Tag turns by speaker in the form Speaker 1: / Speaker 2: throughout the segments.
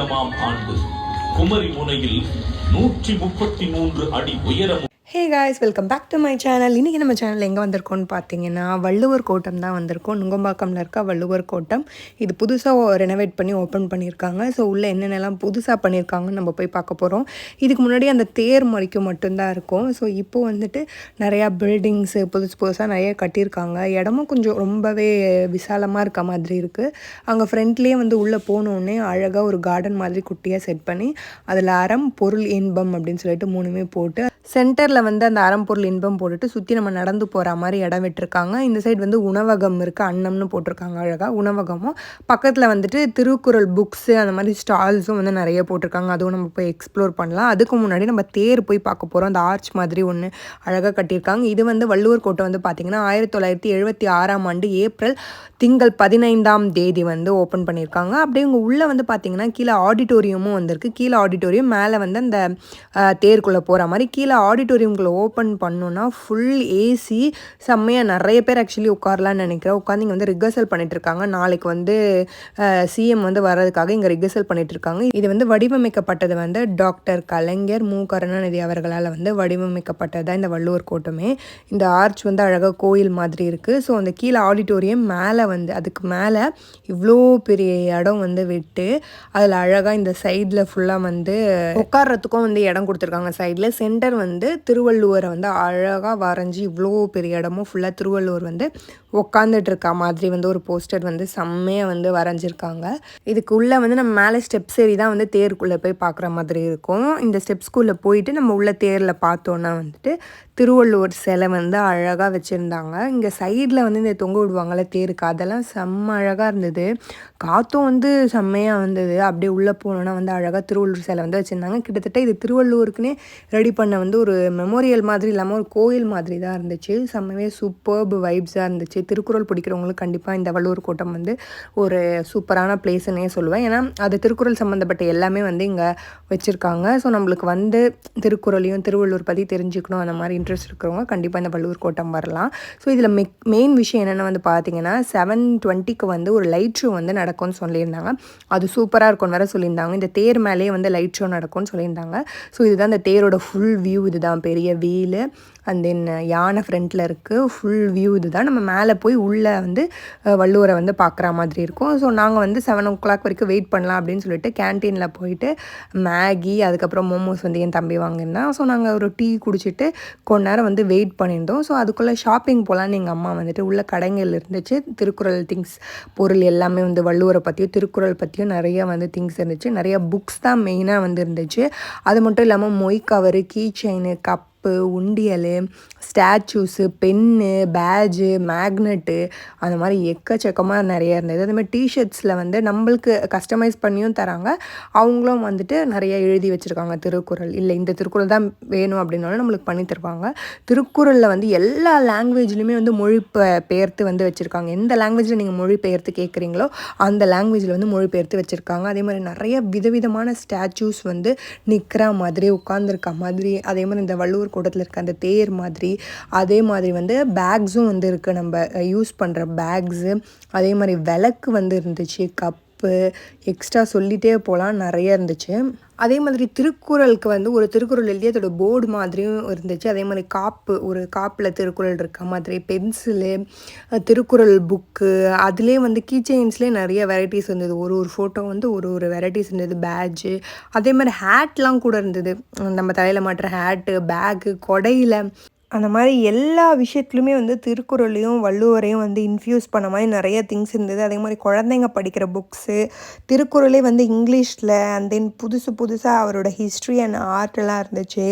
Speaker 1: ஆயிரமாம் ஆண்டு. குமரி முனையில் நூற்றி முப்பத்தி மூன்று அடி உயரம்
Speaker 2: hey guys welcome back to my channel இன்றைக்கி நம்ம சேனல் எங்கே வந்திருக்கோம்னு பார்த்தீங்கன்னா வள்ளுவர் கோட்டம் தான் வந்திருக்கோம். நுங்கம்பாக்கம்ல இருக்க வள்ளுவர் கோட்டம். இது புதுசாக ரெனோவேட் பண்ணி ஓப்பன் பண்ணியிருக்காங்க. ஸோ உள்ளே என்னென்னலாம் புதுசாக பண்ணியிருக்காங்கன்னு நம்ம போய் பார்க்க போகிறோம் இதுக்கு முன்னாடி அந்த தேர் முறைக்கும் மட்டும்தான் இருக்கும். ஸோ இப்போ வந்துட்டு நிறையா பில்டிங்ஸு புதுசு புதுசாக நிறைய கட்டியிருக்காங்க. இடமும் கொஞ்சம் ரொம்பவே விசாலமாக இருக்க மாதிரி இருக்குது அங்கே ஃப்ரண்ட்லேயே வந்து உள்ளே போனோடனே அழகாக ஒரு கார்டன் மாதிரி குட்டியாக செட் பண்ணி அதில் அறம் பொருள் இன்பம் அப்படின்னு சொல்லிட்டு மூணுமே போட்டு சென்டரில் வந்து அந்த அறம்பொருள் இன்பம் போட்டுட்டு சுற்றி நம்ம நடந்து போகிற மாதிரி இடம் விட்டுருக்காங்க. இந்த சைடு வந்து உணவகம் இருக்குது அன்னம்னு போட்டிருக்காங்க அழகாக உணவகமும். பக்கத்தில் வந்துட்டு திருக்குறள் புக்ஸு அந்த மாதிரி ஸ்டால்ஸும் வந்து நிறைய போட்டிருக்காங்க. அதுவும் நம்ம போய் எக்ஸ்ப்ளோர் பண்ணலாம். அதுக்கு முன்னாடி நம்ம தேர் போய் பார்க்க போகிறோம் அந்த ஆர்ச் மாதிரி ஒன்று அழகாக கட்டியிருக்காங்க. இது வந்து வள்ளுவர் கோட்டை வந்து பார்த்திங்கன்னா ஆயிரத்தி தொள்ளாயிரத்தி எழுபத்தி ஆறாம் ஆண்டு ஏப்ரல் திங்கள் பதினைந்தாம் தேதி வந்து ஓப்பன் பண்ணியிருக்காங்க. அப்படியே இங்கே உள்ளே வந்து பார்த்திங்கன்னா கீழே ஆடிட்டோரியமும் வந்திருக்கு. கீழே ஆடிட்டோரியம் மேலே வந்து அந்த தேருக்குள்ளே போகிற மாதிரி கீழே ஆடிட்டோரியம்குள்ளே ஓப்பன் பண்ணோன்னா ஃபுல் ஏசி செம்மையாக நிறைய பேர் ஆக்சுவலி உட்காரலான்னு நினைக்கிறேன். உட்காந்து இங்கே வந்து ரிகர்சல் பண்ணிட்டு இருக்காங்க நாளைக்கு வந்து சிஎம் வந்து வர்றதுக்காக இங்கே ரிகர்சல் பண்ணிட்டு இருக்காங்க இது வந்து வடிவமைக்கப்பட்டது வந்து டாக்டர் கலைஞர் மு. கருணாநிதி அவர்களால் வந்து வடிவமைக்கப்பட்டது தான் இந்த வள்ளுவர் கோட்டமே. இந்த ஆர்ச் வந்து அழகாக கோயில் மாதிரி இருக்குது ஸோ அந்த கீழே ஆடிட்டோரியம் மேலே வந்து அதுக்கு மேலே இவ்வளோ பெரிய இடம் வந்து விட்டு அதில் அழகாக இந்த சைடில் ஃபுல்லாக வந்து உட்கார்றதுக்கும் வந்து இடம் கொடுத்துருக்காங்க. சைடில் சென்டர் வந்து திருவள்ளுவரை வந்து அழகாக வரைஞ்சி இவ்வளோ பெரிய இடமும் ஃபுல்லாக திருவள்ளுவர் வந்து உட்காந்துட்டு இருக்க மாதிரி வந்து ஒரு போஸ்டர் வந்து செம்மையாக வந்து வரைஞ்சிருக்காங்க. இதுக்கு உள்ளே வந்து நம்ம மேலே ஸ்டெப்ஸ் ஏறி தான் வந்து தேருக்குள்ளே போய் பார்க்குற மாதிரி இருக்கும். இந்த ஸ்டெப்ஸ்குள்ளே போயிட்டு நம்ம உள்ள தேரில் பார்த்தோன்னா வந்துட்டு திருவள்ளுவர் சிலை வந்து அழகாக வச்சுருந்தாங்க. இங்கே சைடில் வந்து இந்த தொங்க விடுவாங்கள்ல தேருக்கு அதெல்லாம் செம்ம அழகாக இருந்தது. காற்றும் வந்து செம்மையாக வந்தது. அப்படியே உள்ளே போனோன்னா வந்து அழகாக திருவள்ளுவர் சிலை வந்து வச்சுருந்தாங்க. கிட்டத்தட்ட இது திருவள்ளுவருக்குன்னே ரெடி பண்ண வந்து வந்து ஒரு மெமோரியல் மாதிரி இல்லாமல் ஒரு கோயில் மாதிரி தான் இருந்துச்சு. செம்மவே சூப்பர்பு வைப்ஸாக இருந்துச்சு. திருக்குறள் பிடிக்கிறவங்களுக்கு கண்டிப்பாக இந்த வள்ளுவர் கோட்டம் வந்து ஒரு சூப்பரான பிளேஸ்ன்னே சொல்லுவேன். ஏன்னா அது திருக்குறள் சம்மந்தப்பட்ட எல்லாமே வந்து இங்கே வச்சுருக்காங்க. ஸோ நம்மளுக்கு வந்து திருக்குறளையும் திருவள்ளுவர் பற்றி தெரிஞ்சுக்கணும் அந்த மாதிரி இன்ட்ரெஸ்ட் இருக்கிறவங்க கண்டிப்பாக இந்த வள்ளுவர் கோட்டம் வரலாம். ஸோ இதில் மெக் மெயின் விஷயம் என்னென்னு வந்து பார்த்தீங்கன்னா செவன் டுவெண்ட்டிக்கு வந்து ஒரு லைட் ஷோ வந்து நடக்கும்னு சொல்லியிருந்தாங்க. அது சூப்பராக இருக்கும்னு வேற சொல்லியிருந்தாங்க. இந்த தேர் மேலேயே வந்து லைட் ஷோ நடக்கும்னு சொல்லியிருந்தாங்க. ஸோ இதுதான் இந்த தேரோட ஃபுல் வியூ இதுதான் பெரிய வீலு அண்ட் தென் uh, யானை ஃப்ரண்ட்டில் இருக்குது ஃபுல் வியூ இதுதான். நம்ம மேலே போய் உள்ளே வந்து வள்ளுவரை வந்து பார்க்குற மாதிரி இருக்கும். ஸோ நாங்கள் வந்து செவன் ஓ கிளாக் வரைக்கும் வெயிட் பண்ணலாம் அப்படின்னு சொல்லிட்டு கேன்டீனில் போயிட்டு மேகி அதுக்கப்புறம் மோமோஸ் வந்து என் தம்பி வாங்கியிருந்தான் ஸோ நாங்கள் ஒரு டீ குடிச்சிட்டு கொஞ்ச நேரம் வந்து வெயிட் பண்ணியிருந்தோம். ஸோ அதுக்குள்ளே ஷாப்பிங் போகலான்னு எங்கள் அம்மா வந்துட்டு உள்ள கடைகள் இருந்துச்சு. திருக்குறள் திங்ஸ் பொருள் எல்லாமே வந்து வள்ளுவரை பற்றியும் திருக்குறள் பற்றியும் நிறைய வந்து திங்ஸ் இருந்துச்சு. நிறைய புக்ஸ் தான் மெயினாக வந்து இருந்துச்சு. அது மட்டும் இல்லாமல் மொய் cover key chain cup cup உண்டியல் ஸ்டாச்சூஸு பென்னு பேஜு மேக்னெட்டு அந்த மாதிரி எக்கச்சக்கமாக நிறைய இருந்தது. அதே மாதிரி டிஷர்ட்ஸில் வந்து நம்மளுக்கு கஸ்டமைஸ் பண்ணியும் தராங்க. அவங்களும் வந்துட்டு நிறைய எழுதி வச்சுருக்காங்க. திருக்குறள். இல்லை இந்த திருக்குறள் தான் வேணும் அப்படின்னாலும் நம்மளுக்கு பண்ணி தருவாங்க. திருக்குறளில் வந்து எல்லா லாங்குவேஜ்லையுமே வந்து மொழி பெ- பெயர்த்து வந்து வச்சுருக்காங்க. எந்த லாங்குவேஜில் நீங்கள் மொழி பெயர்த்து கேட்குறீங்களோ அந்த லாங்குவேஜில் வந்து மொழி பெயர்த்து வச்சுருக்காங்க. அதே மாதிரி நிறைய விதவிதமான ஸ்டாச்சூஸ் வந்து நிற்கிற மாதிரி உட்காந்துருக்க மாதிரி அதே மாதிரி இந்த கூடத்தில் இருக்க அந்த தேர் மாதிரி அதே மாதிரி வந்து பேக்ஸும் வந்து இருக்குது நம்ம யூஸ் பண்ணுற பேக்ஸு அதே மாதிரி விளக்கு வந்து இருந்துச்சு கப்பு எக்ஸ்ட்ரா சொல்லிகிட்டே போகலாம் நிறைய இருந்துச்சு. அதே மாதிரி திருக்குறளுக்கு வந்து ஒரு திருக்குறள் எழுதி அதோட போர்டு மாதிரியும் இருந்துச்சு. அதே மாதிரி காப்பு ஒரு காப்பில் திருக்குறள் இருக்க மாதிரி பென்சிலு திருக்குறள் புக்கு அதுலேயே வந்து கீச்செயின்ஸ்லேயே நிறைய வெரைட்டிஸ் இருந்தது. ஒரு ஒரு ஃபோட்டோ வந்து ஒரு ஒரு வெரைட்டிஸ் இருந்தது. பேட்ஜு அதே மாதிரி ஹேட்லாம் கூட இருந்தது. நம்ம தலையில் மாட்டுற ஹேட்டு பேக்கு கொடையில் அந்த மாதிரி எல்லா விஷயத்துலையுமே வந்து திருக்குறளையும் வள்ளுவரையும் வந்து இன்ஃப்யூஸ் பண்ண மாதிரி நிறைய திங்ஸ் இருந்தது. அதே மாதிரி குழந்தைங்க படிக்கிற புக்ஸு திருக்குறளே வந்து இங்கிலீஷில் அண்ட் தென் புதுசு புதுசாக அவரோட ஹிஸ்ட்ரி அண்ட் ஆர்ட்லாம் இருந்துச்சு.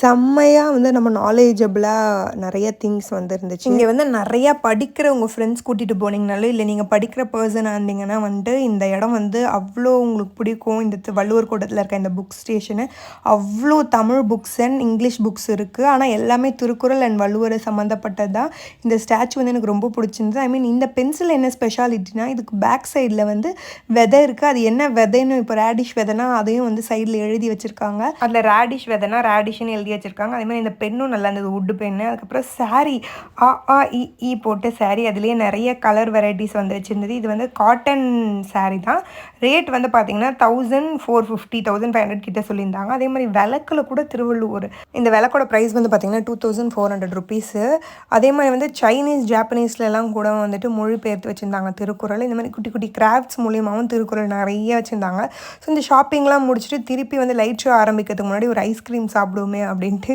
Speaker 2: செம்மையாக வந்து நம்ம நாலேஜபிளாக நிறைய திங்ஸ் வந்து இருந்துச்சு இங்கே வந்து நிறையா படிக்கிற உங்கள் ஃப்ரெண்ட்ஸ் கூட்டிகிட்டு போனீங்கனாலும் இல்லை நீங்கள் படிக்கிற பர்சனாக இருந்தீங்கன்னா வந்துட்டு இந்த இடம் வந்து அவ்வளோ உங்களுக்கு பிடிக்கும். இந்த வள்ளுவர் கூட்டத்தில் இருக்க இந்த புக் ஸ்டேஷனு அவ்வளோ Tamil books and English books இருக்குது ஆனால் எல்லாமே திரு திருக்குறள் அண்ட் வள்ளுவரை சம்மந்தப்பட்டது தான் இந்த ஸ்டாச்சு வந்து எனக்கு ரொம்ப பிடிச்சிருந்தது. ஐ மீன் இந்த பென்சில் என்ன ஸ்பெஷாலிட்டினா இதுக்கு பேக் சைடில் வந்து விதை இருக்குது அது என்ன விதைன்னு இப்போ ரேடிஷ் விதைனா அதையும் வந்து சைடில் எழுதி வச்சுருக்காங்க. அதில் ரேடிஷ் விதைனா ரேடிஷ்னு எழுதி வச்சுருக்காங்க. அதே மாதிரி இந்த பென்னும் நல்லா இருந்தது உட்டு பென்னு அதுக்கப்புறம் saree ஆ ஆ இ போட்ட போட்டு அதுலேயே நிறைய கலர் வெரைட்டிஸ் வந்து வச்சுருந்தது. இது வந்து காட்டன் saree தான். ரேட் வந்து பார்த்தீங்கன்னா thousand four fifty thousand five hundred கிட்டே சொல்லியிருந்தாங்க. அதே மாதிரி விளக்கில் கூட திருவள்ளுவர் இந்த விளக்கோட ப்ரைஸ் வந்து பார்த்திங்கன்னா two thousand four hundred rupees அதே மாதிரி வந்து சைனீஸ் ஜாப்பனீஸ்லலாம் கூட வந்துட்டு மொழிபெயர்த்து வச்சுருந்தாங்க. திருக்குறள் இந்த மாதிரி குட்டி குட்டி கிராஃப்ட்ஸ் மூலியமாகவும் திருக்குறள் நிறைய வச்சுருந்தாங்க. ஸோ இந்த ஷாப்பிங்லாம் முடிச்சுட்டு திருப்பி வந்து லைட் ஷோ ஆரம்பிக்கிறதுக்கு முன்னாடி ஒரு ஐஸ்கிரீம் சாப்பிடுவோமே அப்படின்ட்டு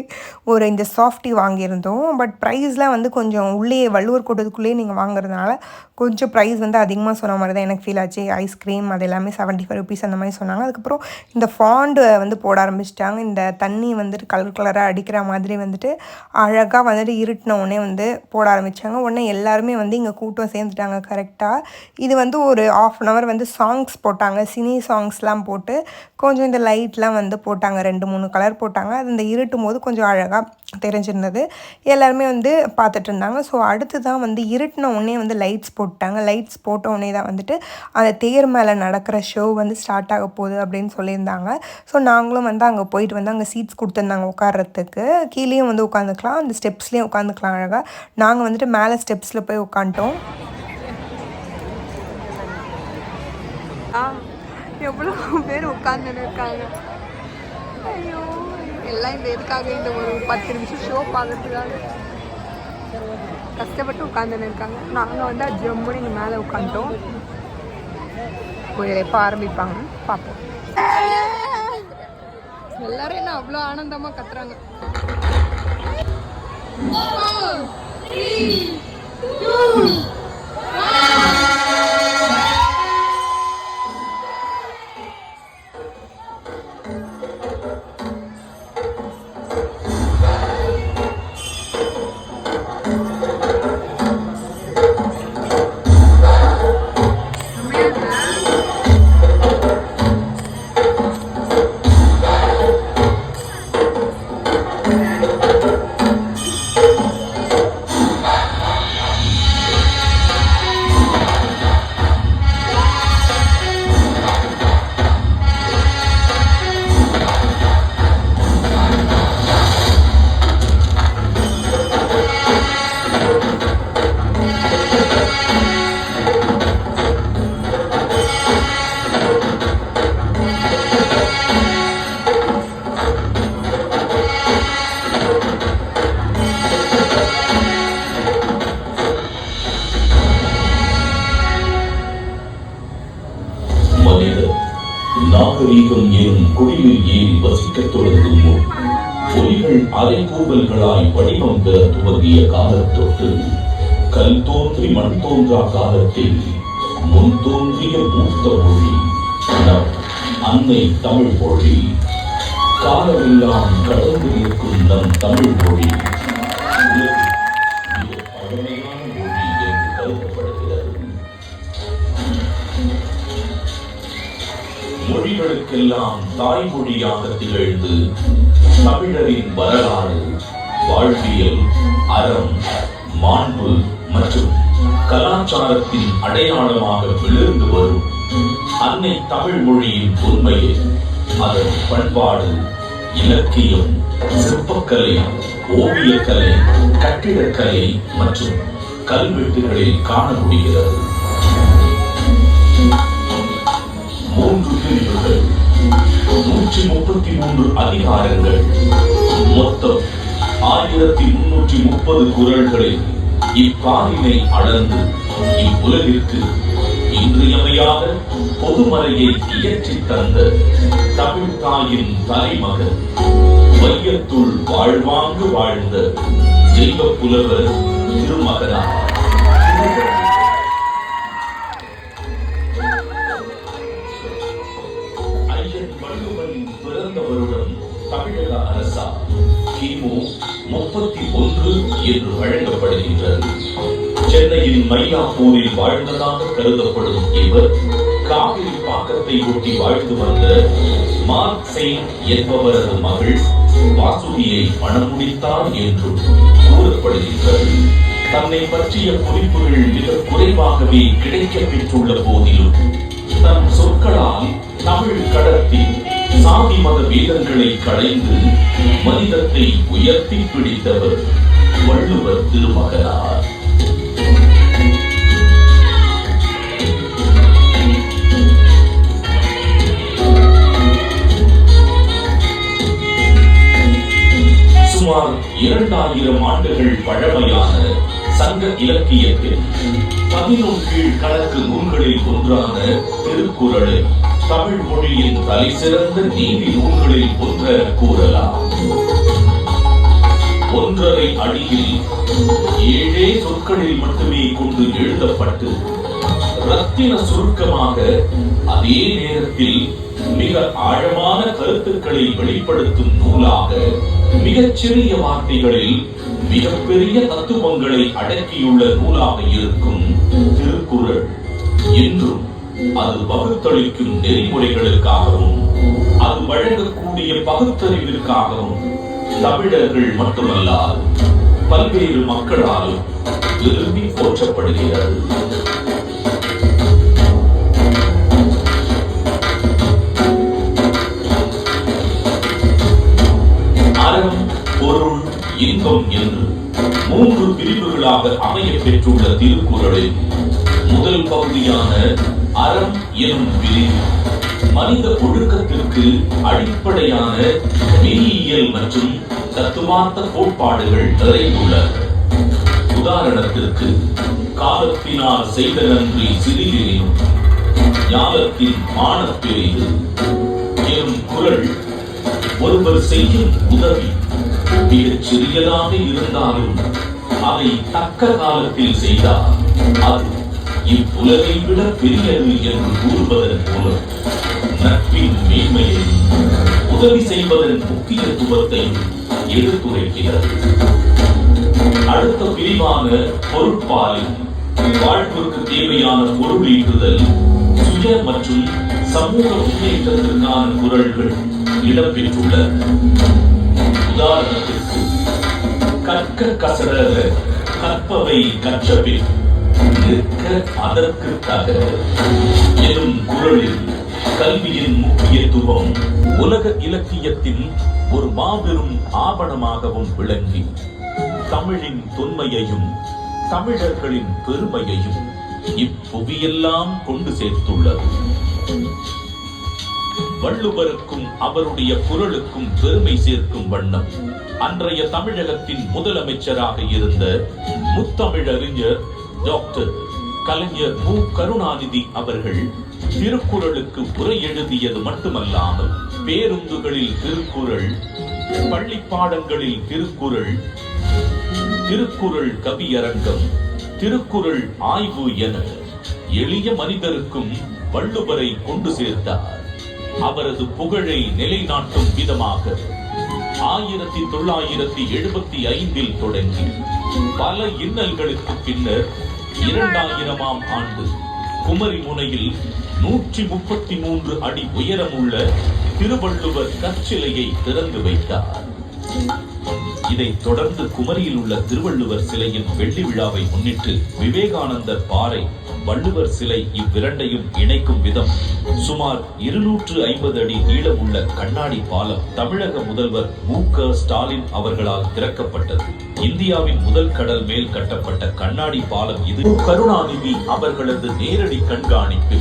Speaker 2: ஒரு இந்த சாஃப்டி வாங்கியிருந்தோம். பட் ப்ரைஸ்லாம் வந்து கொஞ்சம் உள்ளே வள்ளுவர் கூட்டத்துக்குள்ளேயே நீங்கள் வாங்குறதுனால கொஞ்சம் ப்ரைஸ் வந்து அதிகமாக சொன்ன மாதிரி தான் எனக்கு ஃபீல் ஆச்சு. ஐஸ்கிரீம் அது எல்லாமே செவன்ட்டி ஃபைவ் ருபீஸ் அந்த மாதிரி சொன்னாங்க. அதுக்கப்புறம் இந்த ஃபாண்டு வந்து போட ஆரம்பிச்சிட்டாங்க. இந்த தண்ணி வந்துட்டு கலர் கலராக அடிக்கிற மாதிரி வந்துட்டு அழகாக வந்துட்டு இருட்டின உடனே வந்து போட ஆரம்பித்தாங்க உடனே எல்லாருமே வந்து இங்கே கூட்டம் சேர்ந்துட்டாங்க கரெக்டாக இது வந்து ஒரு ஆஃப் அன் ஹவர் வந்து சாங்ஸ் போட்டாங்க. சினி சாங்ஸ்லாம் போட்டு கொஞ்சம் இந்த லைட்லாம் வந்து போட்டாங்க. ரெண்டு மூணு கலர் போட்டாங்க. அது இந்த இருட்டும் போது கொஞ்சம் அழகாக தெரிஞ்சிருந்தது. எல்லாருமே வந்து பார்த்துட்டு இருந்தாங்க. ஸோ அடுத்து தான் வந்து இருட்டின உடனே வந்து லைட்ஸ் போட்டு போட்டாங்க. லைட்ஸ் போட்ட உடனே தான் வந்துட்டு அந்த தேர் மேலே நடக்கிற ஷோ வந்து ஸ்டார்ட் ஆக போகுது அப்படின்னு சொல்லியிருந்தாங்க. ஸோ நாங்களும் வந்து அங்கே போயிட்டு வந்து அங்கே சீட்ஸ் கொடுத்துருந்தாங்க உட்கார்றதுக்கு. கீழேயும் வந்து உட்காந்துக்கலாம். அந்த ஸ்டெப்ஸ்லேயும் உட்காந்துக்கலாம் அழகாக நாங்கள் வந்துட்டு மேலே ஸ்டெப்ஸில் போய் உட்காந்துட்டோம். எவ்வளோ பேர் உட்காந்துன்னு இருக்காங்க. ஐயோ எல்லாம் இந்த எதுக்காக இந்த ஒரு பத்து நிமிஷம் ஷோ பார்க்கறதுக்காக. கஷ்டப்பட்டு உட்காந்துன்னு இருக்காங்க. நாங்கள் வந்து ஜம்முன்னு இங்கே மேலே உட்காந்துட்டோம் கொஞ்சம் எப்போ ஆரம்பிப்பாங்க. பார்ப்போம். எல்லாரும் என்ன அவ்வளோ ஆனந்தமாக கத்துறாங்க.
Speaker 1: மனிதர் அரைக்கூவல்களாய் வடிவம் பெற துவங்கிய காலத்தொட்டு கல் தோன்றி மண் தோன்றா காலத்தில் முன் தோன்றிய மூத்த மொழி நம் அன்னை தமிழ் மொழி. காலமெல்லாம் கடந்து நிற்கும் நம் தமிழ் மொழி. பழமையான மொழி என்று கருதப்படுகிறது. மொழிகளுக்கெல்லாம் தாய்மொழியாக திகழ்ந்து தமிழரின் வரலாறு வாழ்வியல் அறம் மாண்பு மற்றும் கலாச்சாரத்தின் அடையாளமாக விழுந்து வரும் அன்னை தமிழ் மொழியின் உண்மையை அதன் பண்பாடு இலக்கியம் சிற்பக்கலை ஓவியக்கலை கட்டிடக்கலை மற்றும் கல்வெட்டுகளில் காண முடிகிறது. மூன்று பிரிவுகள். நூற்றி முப்பத்தி மூன்று அதிகாரங்கள். மொத்தம் ஆயிரத்தி முன்னூற்றி முப்பது குரல்களில் இப்பாலினை அளந்து இவ்வுலகிற்கு இன்றியமையாத பொதுமறையை இயற்றி தந்த தமிழ் தாயின் தலைமகன் வையத்துள் வாழ்வாங்கு வாழ்ந்த தெய்வ புலவர் திருமகனார். தமிழக கிமு முப்பத்தி ஒன்று என்று வழங்கப்படுகின்றது. சென்னையின் மையாப்பூரில் வாழ்ந்ததாக கருதப்படும் இவர் காவிரி பாக்கத்தை ஒட்டி வாழ்ந்து வந்த மார்க் செயின் என்பவரது மகள் வாசுகியை மணமுடித்தார் என்றும் கூறப்படுகின்றது. தன்னை பற்றிய குறிப்புகள் மிக குறைவாகவே கிடைக்கப் பெற்றுள்ள போதிலும் தன் சொற்களால் தமிழ் கடத்தி சாதி மத வீரர்களை களைந்து மனிதத்தை உயர்த்தி பிடித்தவர் வள்ளுவர் திருமகனார். சுமார் இரண்டாயிரம் ஆண்டுகள் பழமையான சங்க இலக்கியத்தில் பதினொன்று கணக்கு நூல்களில் ஒன்றான திருக்குறளை தமிழ் மொழியின் தலைசிறந்த நீதி நூல்களில் ஒன்ற கூறலாம். ஒன்றரை அடியில் ஏழே சொற்களில் மட்டுமே கொண்டு எழுதப்பட்டு ரத்தின சுருக்கமாக அதே நேரத்தில் மிக ஆழமான கருத்துக்களை வெளிப்படுத்தும் நூலாக மிகச்சிறிய வார்த்தைகளில் மிகப்பெரிய தத்துவங்களை அடக்கியுள்ள நூலாக இருக்கும் திருக்குறள். என்றும் அது பகுத்தளிக்கும் நெறிமுறைகளுக்காகவும் அது வழங்கக்கூடிய பகுத்தறிவிற்காகவும் தமிழர்கள் மட்டுமல்லாது பல்வேறு மக்களாலும் விரும்பி போற்றப்படுகிறது. அறம் பொருள் இன்பம் என்று மூன்று பிரிவுகளாக அமையப் பெற்றுள்ள திருக்குறளில் முதல் பகுதியான அறம் எனும் விதி மனித ஒழுக்கத்திற்கு அடிப்படையான மெய்யியல் மற்றும் தத்துவார்த்த கோட்பாடுகள் நிறைந்துள்ளன உதாரணத்திற்கு காலத்தினால் செய்த நன்றி சிறிதெனினும் ஞானத்தின் மானப்பெரிது எனும் குரல் ஒருவர் செய்யும் உதவி மிகச் சிறியதாக இருந்தாலும் அதை தக்க காலத்தில் செய்தால் அது இவ்வுலகை விட பெரியது என்று கூறுவதன் மூலம் நட்பின் மேன்மையை உதவி செய்வதன் முக்கியத்துவத்தை எடுத்துரைக்கிறது அடுத்த பிரிவான பொருட்பாலில் வாழ்வுக்கு தேவையான பொருள் ஈட்டுதல் சுய மற்றும் சமூக முன்னேற்றத்திற்கான குரல்கள் இடம்பெற்றுள்ளன. உதாரணத்திற்கு கற்க கசட கற்பவை கற்றபின். இருக்க அதற்கு தக எனும் குரலில் கல்வியின் முக்கியத்துவம் உலக இலக்கியத்தின் ஒரு மாபெரும் ஆவணமாகவும் விளங்கி தமிழின் தொன்மையையும் தமிழர்களின் பெருமையையும் இப்புவியெல்லாம் கொண்டு சேர்த்துள்ளது. வள்ளுவருக்கும் அவருடைய குரலுக்கும் பெருமை சேர்க்கும் வண்ணம் அன்றைய தமிழகத்தின் முதலமைச்சராக இருந்த முத்தமிழறிஞர் டாக்டர் கலைஞர் மு. கருணாநிதி அவர்கள் திருக்குறளுக்கு உரை எழுதியது மட்டுமல்லாமல் பேருந்துகளில் திருக்குறள் பள்ளி பாடங்களில் திருக்குறள் திருக்குறள் கவியரங்கம் திருக்குறள் ஆய்வு என எளிய மனிதருக்கும் வள்ளுவரை கொண்டு சேர்த்தார். அவரது புகழை நிலைநாட்டும் விதமாக ஆயிரத்தி தொள்ளாயிரத்தி எழுபத்தி ஐந்தில் தொடங்கி பல இன்னல்களுக்கு பின்னர் இரண்டாயிரமாம் ஆண்டு. குமரி முனையில் நூற்றி முப்பத்தி மூன்று அடி உயரமுள்ள திருவள்ளுவர் கற்சிலையை திறந்து வைத்தார். இதை தொடர்ந்து குமரியில் உள்ள திருவள்ளுவர் சிலையின் வெள்ளி விழாவை முன்னிட்டு விவேகானந்தர் பாறை வள்ளுவர் சிலை இவ்விரண்டையும் இணைக்கும் விதம். சுமார் இருநூற்று ஐம்பது அடி நீளமுள்ள கண்ணாடி பாலம் தமிழக முதல்வர் மு. க. ஸ்டாலின் அவர்களால் திறக்கப்பட்டது. இந்தியாவின் முதல் கடல் மேல் கட்டப்பட்ட கண்ணாடி பாலம் இது. கருணாநிதி அவர்களது நேரடி கண்காணிப்பு.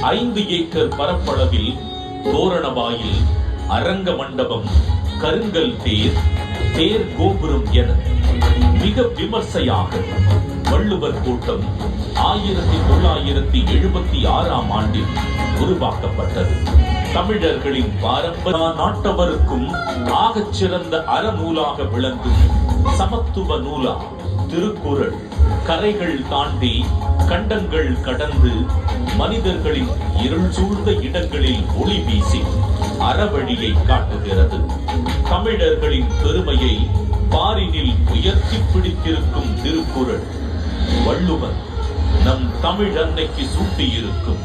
Speaker 1: ஐந்து ஏக்கர் பரப்பளவில் தோரணவாயில் அரங்க மண்டபம் கருங்கல் தேர் தேர் கோபுரம் என மிக விமர்சையாக வள்ளுவர் கூட்டம் ஆயிரத்தி தொள்ளாயிரத்தி எழுபத்தி ஆறாம் ஆண்டில் உருவாக்கப்பட்டது. தமிழர்களின் பாரம்பரிய நாட்டவருக்கும் ஆகச் சிறந்த அறநூலாக விளங்கும் சமத்துவ நூலா திருக்குறள். கரைகள் தாண்டி கண்டங்கள் கடந்து மனிதர்களின் இருள் சூழ்ந்த இடங்களில் ஒளி வீசி அறவழியை காட்டுகிறது. தமிழர்களின் பெருமையை பாரினில் உயர்த்தி பிடித்திருக்கும் திருக்குறள். வள்ளுவர் நம் தமிழ் அன்னைக்கு சூட்டியிருக்கும்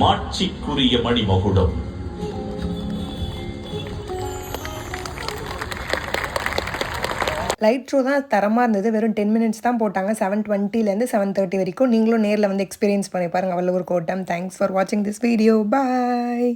Speaker 1: மாட்சிக்குரிய மணிமகுடம்
Speaker 2: லைட் ஷோ தான் தரமாக இருந்தது. வெறும் டென் மினிட்ஸ் தான் போட்டாங்க. செவன் டுவெண்ட்டிலேருந்து செவன் தேர்ட்டி வரைக்கும். நீங்களும் நேரில் வந்து எக்ஸ்பீரியன்ஸ் பண்ணி பாருங்கள் வள்ளுவர் கோட்டம். தேங்க்ஸ் ஃபார் வாட்சிங் திஸ் வீடியோ பாய்